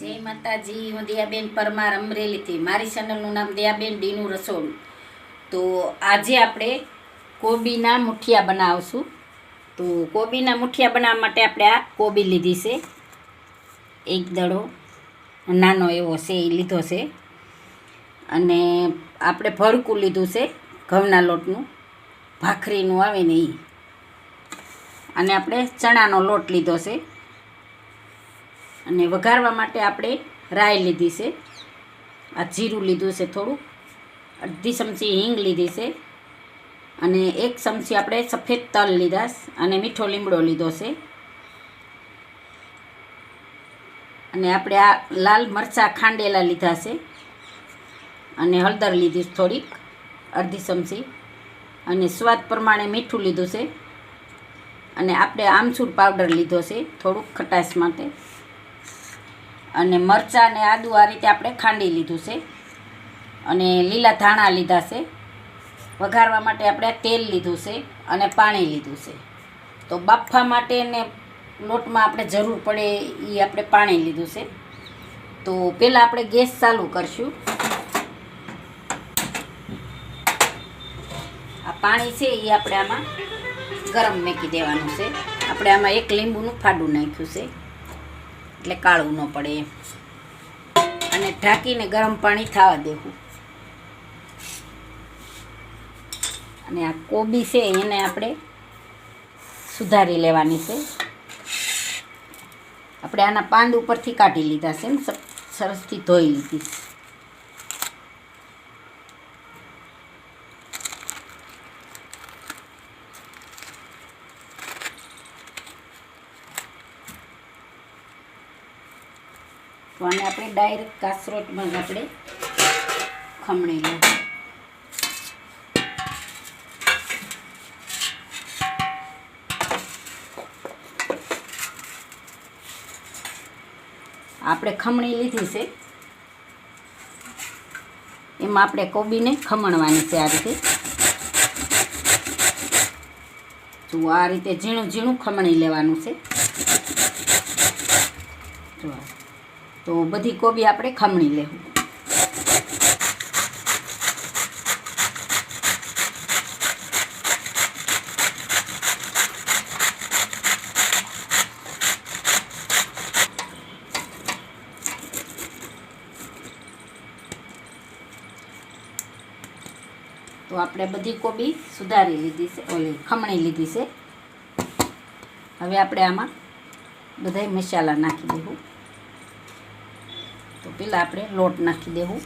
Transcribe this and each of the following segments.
જય માતાજી, હું દયાબેન પરમાર અમરેલીથી. મારી ચેનલનું નામ દયાબેન ડીનું રસોડું. તો આજે આપણે કોબીના મુઠિયા બનાવશું. તો કોબીના મુઠિયા બનાવવા માટે આપણે આ કોબી લીધી છે. એક દડો, નાનો એવો છે એ લીધો છે. અને આપણે ભરકું લીધું છે, ઘઉંના લોટનું. ભાખરીનું આવે ને એ અને આપણે ચણાનો લોટ લીધો છે. અને વઘારવા માટે આપણે રાઈ લીધી છે. આ જીરું લીધું છે થોડું. અડધી ચમચી હિંગ લીધી છે. અને એક ચમચી આપણે સફેદ તલ લીધા અને મીઠો લીમડો લીધો છે. અને આપણે આ લાલ મરચાં ખાંડેલા લીધા છે. અને હળદર લીધી થોડીક, અડધી ચમચી. અને સ્વાદ પ્રમાણે મીઠું લીધું છે. અને આપણે આમચૂર પાવડર લીધો છે થોડુંક ખટાશ માટે. અને મરચાં અને આદુ આ રીતે આપણે ખાંડી લીધું છે. અને લીલા ધાણા લીધા છે. વઘારવા માટે આપણે તેલ લીધું છે અને પાણી લીધું છે. તો બાફવા માટે ને લોટમાં આપણે જરૂર પડે એ આપણે પાણી લીધું છે. તો પહેલાં આપણે ગેસ ચાલુ કરશું. આ પાણી છે એ આપણે આમાં ગરમ મેકી દેવાનું છે. આપણે આમાં એક લીંબુનું ફાડું નાખ્યું છે. એટલે કાળું ન પડે એમ. અને ઢાંકીને ગરમ પાણી થવા દેવું. અને આ કોબી છે એને આપણે સુધારી લેવાની છે. આપણે આના પાંદ ઉપરથી કાઢી લીધા છે સરસથી ધોઈ લીધી. તો આને આપણે ડાયરેક્ટ કાસરોટમાં આપણે ખમણી લઈએ આપણે ખમણી લીધી છે. એમાં આપણે કોબીને ખમણવાની છે આ રીતે. જો આ રીતે ઝીણું ઝીણું ખમણી લેવાનું છે. જો. તો બધી કોબી આપણે ખમણી લેવું. તો આપણે બધી કોબી સુધારી લીધી છે ખમણી લીધી છે. હવે આપણે આમાં બધાય મસાલા નાખી દેવું. તો પહેલાં આપણે લોટ નાખી દેવું.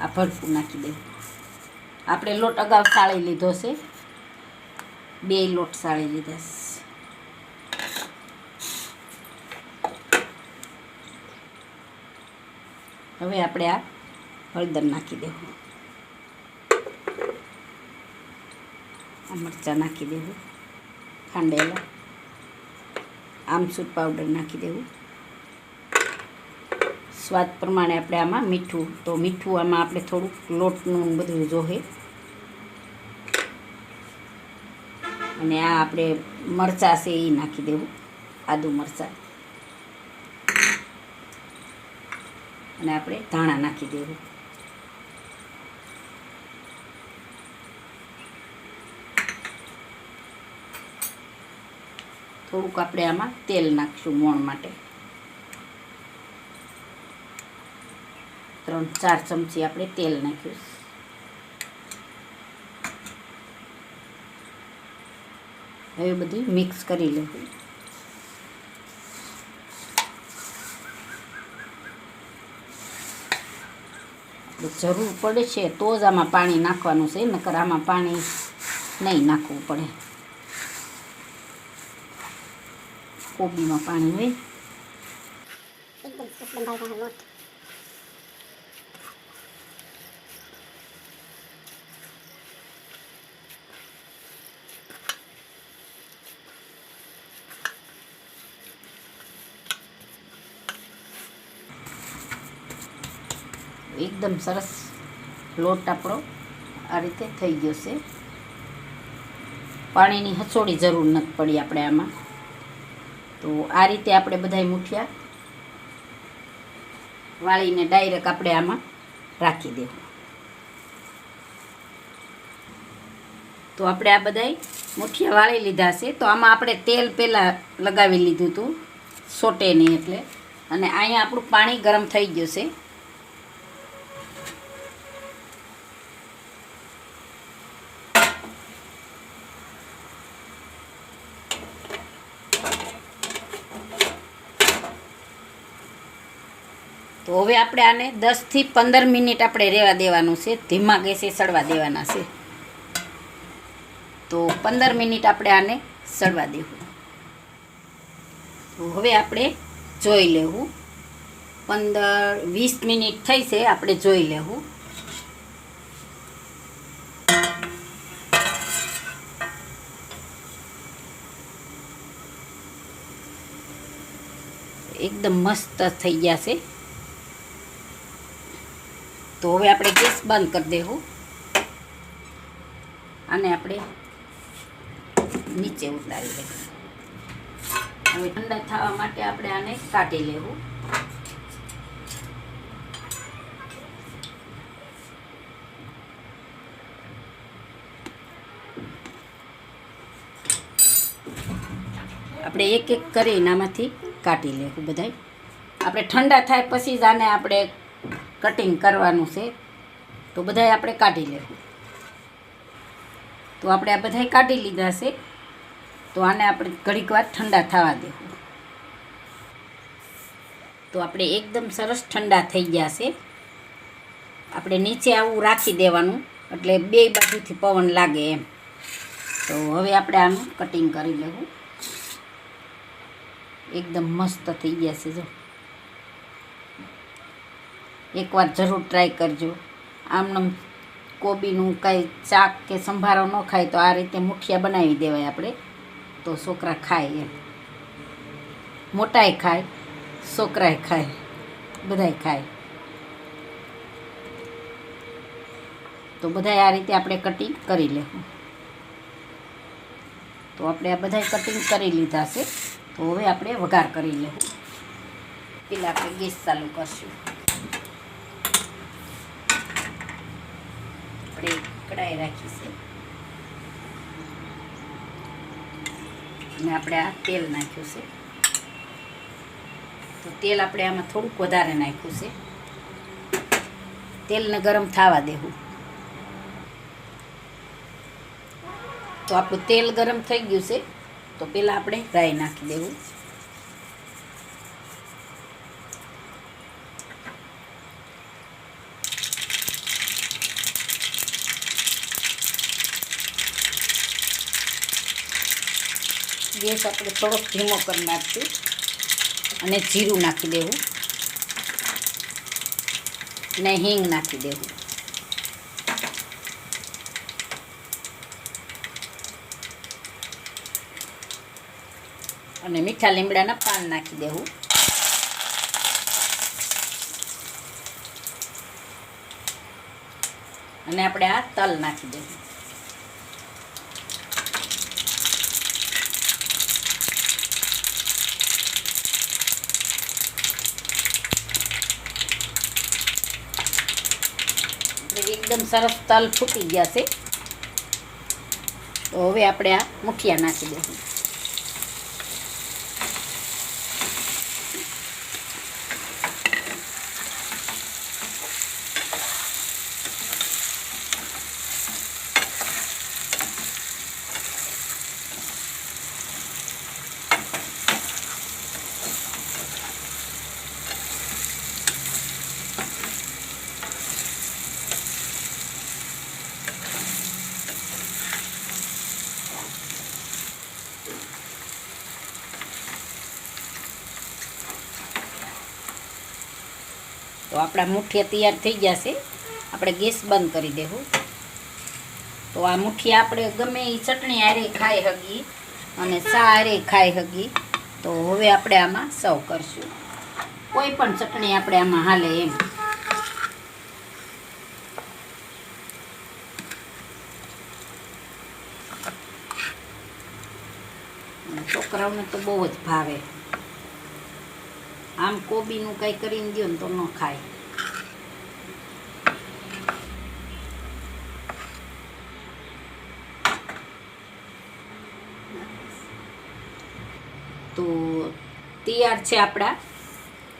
આ ભરપૂર નાખી દેવું. આપણે લોટ અગાઉ સાળી લીધો છે. બે લોટ સાળી લીધા છે. હવે આપણે આ હળદર નાખી દેવું. આ મરચાં નાખી દેવું. ખાંડેલા. આમચૂર પાવડર નાખી દેવું. સ્વાદ પ્રમાણે આપણે આમાં મીઠું, તો મીઠું આમાં આપણે થોડુંક લોટનું બધું જોહે. અને આ આપણે મરચાં છે એ નાખી દેવું, આદુ મરચાં. અને આપણે ધાણા નાખી દેવું. થોડુંક આપણે આમાં તેલ નાખશું મોણ માટે. ત્રણ, ચાર ચમચી આપણે તેલ નાખ્યું. હવે બધું મિક્સ કરી લેવું. જરૂર પડે છે તો જ આમાં પાણી નાખવાનું છે, નકર આમાં પાણી નહીં નાખવું પડે. કોબીમાં પાણી હોય. એકદમ સરસ લોટ આપણો આ રીતે થઈ ગયો છે. પાણીની હસોડી જરૂર નથી પડી આપણે આમાં. તો આ રીતે આપણે બધાય મૂઠિયા વાળીને ડાયરેક્ટ આપણે આમાં રાખી દેવું. તો આપણે આ બધાય મુઠિયા વાળી લીધા છે. તો આમાં આપણે તેલ પહેલાં લગાવી લીધું હતું. નહીં એટલે. અને અહીંયા આપણું પાણી ગરમ થઈ ગયું છે. હવે આપણે આને દસથી પંદર મિનિટ આપણે રહેવા દેવાનું છે. ધીમા ગેસે સડવા દેવાના છે. તો પંદર મિનિટ આપણે આને સડવા દેવું. તો હવે આપણે જોઈ લેવું. પંદર, વીસ મિનિટ થઈ છે, આપણે જોઈ લેવું. એકદમ મસ્ત થઈ ગયા છે. તો હવે આપણે ગેસ બંધ કરી દેવું. આને આપણે નીચે ઉતારી દેવું. હવે ઠંડા થવા માટે આપણે આને કાઢી લેવું. આપણે એક એક કરીને આમાંથી કાઢી લેવું બધાય. આપણે ઠંડા થાય પછી જ આને આપણે કટિંગ કરવાનું છે, તો બધાય આપણે કાઢી લેવું. તો આપણે આ બધાય કાઢી લીધા છે, તો આને આપણે ઘડીક વાર ઠંડા થવા દેવું. તો આપણે એકદમ સરસ ઠંડા થઈ ગયા છે. આપણે નીચે આવું રાખી દેવાનું, એટલે બે બાજુથી પવન લાગે એમ. તો હવે આપણે આનું કટિંગ કરી લેવું. એકદમ મસ્ત થઈ ગયા છે જો. એકવાર જરૂર ટ્રાય કરજો. આમ કોબીનું કાંઈ શાક કે સંભારો ન ખાય તો આ રીતે મુઠિયા બનાવી દેવાય આપણે. તો છોકરા ખાય એમ. મોટાએ ખાય, છોકરાય ખાય, બધાય ખાય. તો બધાય આ રીતે આપણે કટિંગ કરી લેવું. તો આપણે આ બધાય કટિંગ કરી લીધા છે. તો હવે આપણે વઘાર કરી લેવું. પેલા આપણે ગેસ ચાલુ કરશું. કડાઈ રાખી છે અને આપણે આ તેલ નાખ્યું છે. તો તેલ આપણે આમાં થોડુંક વધારે નાખ્યું છે. તેલને ગરમ થવા દેવું. તો આપણું તેલ ગરમ થઈ ગયું છે. તો પહેલાં આપણે રાઈ નાખી દેવું. ગેસ આપણે થોડોક ધીમો કરી નાખશું અને જીરું નાખી દેવું. ને હિંગ નાખી દેવું. અને મીઠા લીમડાના પાન નાખી દેવું. અને આપણે આ તલ નાખી દેવું એટલે એકદમ સરસ તલ ફૂટી ગયા છે. તો હવે આપણે આ મુઠિયા નાખી દઈશું તો આપણા મુઠિયા તૈયાર થઈ ગયા છે આપણે ગેસ બંધ કરી દેવું. તો આ મુઠિયા આપણે ગમે એ ચટણી હારે ખાઈ હગી અને ચા હારે ખાઈ હગી. તો હવે આપણે આમાં સર્વ કરશું. કોઈ પણ ચટણી આપણે આમાં હાલે એમ. છોકરાઓને તો બહુ જ ભાવે. આમ કોબીનું કંઈ કરીને દો ને તો ન ખાય. તો તૈયાર છે આપણા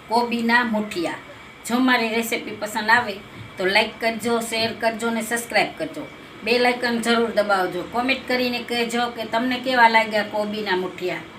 કોબીના મુઠિયા. જો મારી રેસીપી પસંદ આવે તો લાઈક કરજો શેર કરજો ને સબસ્ક્રાઈબ કરજો. બે લાઇકન જરૂર દબાવજો. કોમેન્ટ કરીને કહેજો કે તમને કેવા લાગ્યા કોબીના મુઠિયા.